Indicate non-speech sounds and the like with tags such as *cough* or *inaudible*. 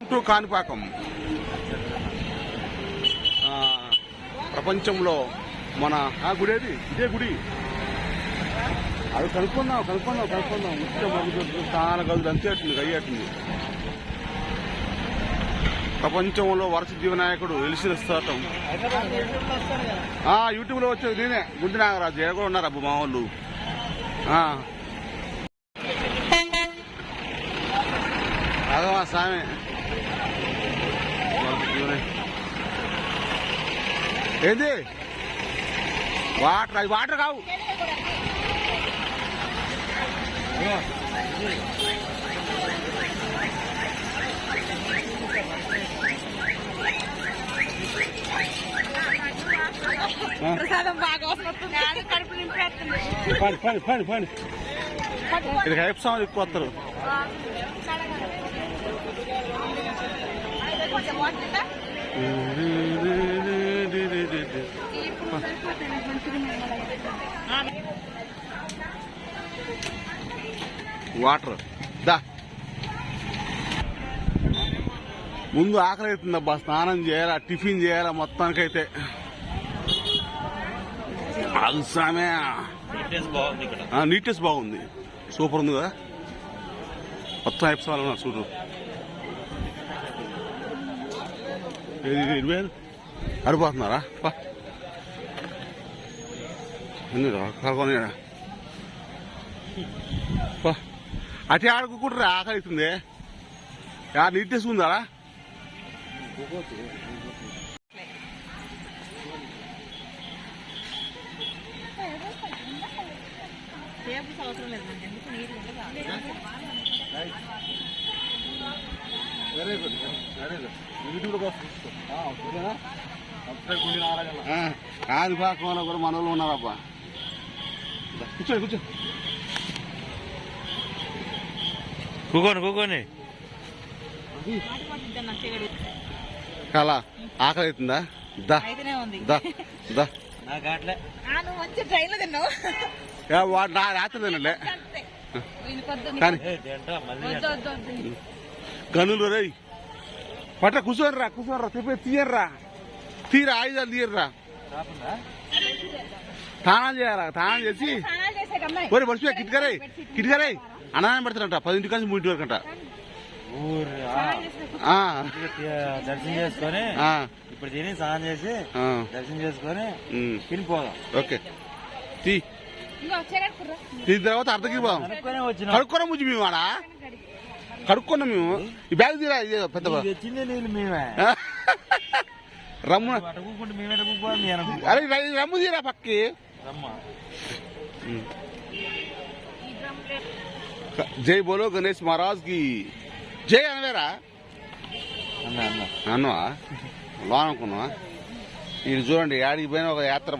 To Kanipakam. ప్రపంచంలో మన ఆ గుడి ఏది? ఇదే గుడి. అది కనుక్కున్నాం కనుక్కున్నాం కనుక్కున్నాం ముఖ్య మరుగుదొడ్లు స్నాన గదులు అంతే అట్టుంది ప్రపంచంలో వరసిద్ధి వినాయకుడు వెలిసిన స్థాతం యూట్యూబ్లో యూట్యూబ్లో వచ్చేది నేనే గుండి నాగరాజు. ఏ కూడా ఉన్నారు అబ్బు మా వాళ్ళు. ఆ. అగవా స్వామి వరసిద్ధి వినాయకుడు. ఏంది? వాటర్ అది వాటర్ కావు. ప్రసాదం బాగా వస్తుంది కడుపు నింపేస్తుంది. పని పని పని పని ఇది హైప్ సాంగ్ ఎక్కువ వస్తారు కొంచెం వాటర్. దా. ముందు ఆకలి అవుతుందబ్బా స్నానం చేయాలా టిఫిన్ చేయాలా మొత్తానికైతే. అల్సామే. నీట్నెస్ బాగుంది సూపర్ ఉంది కదా. మొత్తం హైప్స్ ఉన్నారు చూడు. అడిపోతున్నారా పా. ఎన్ని కాకొని అటే ఆడుకుంటారా ఆకలి అవుతుంది? నీళ్ళు ఉండదు వెరీ గుడ్ గుడ్ యూట్యూబ్లో కాణిపాకంలో కూడా మన వాళ్ళు ఉన్నారబ్బా. కూర్చోండి కూర్చో. కూకోని కూకోని. కళ ఆకలి అవుతుందా దా నా రాత్రి తినలే. కానీ గనులు రేయ్ పట్ట కూర్చోని రా కూర్చోని రా తిప్పి తీయర్రా. తీరా ఆయుధాలు తీయర్రా. స్నానం చేయాలా స్నానం చేసి. ఒరే మర్చిపోయా కిటికరై కిటికరై అన్నదానం పెడతారంట. పదింటి నుంచి మూడింటి వరకు అంట దర్శనం చేసుకొని ఆ, ఇప్పుడు తిని స్నానం చేసి ఆ, దర్శనం చేసుకొని తినిపోదాం ఓకే. తీ. దీని తర్వాత అర్ధకి పోదాం. ముజ్జి మేము ఆడ? కడుక్కున్నాం మేము. ఈ బ్యాగ్ తీరా ఇది పెద్ద *laughs* రమ్ము. అరే రమ్ము తీరా పక్కి. రమ్మ. జై బోలో గణేష్ మహారాజ్కి జై అనవేరా? అన్న అన్న. అన్నవా? లోన్ అనుకున్నావా ఇది చూడండి యాడికి పోయిన ఒక యాత్ర.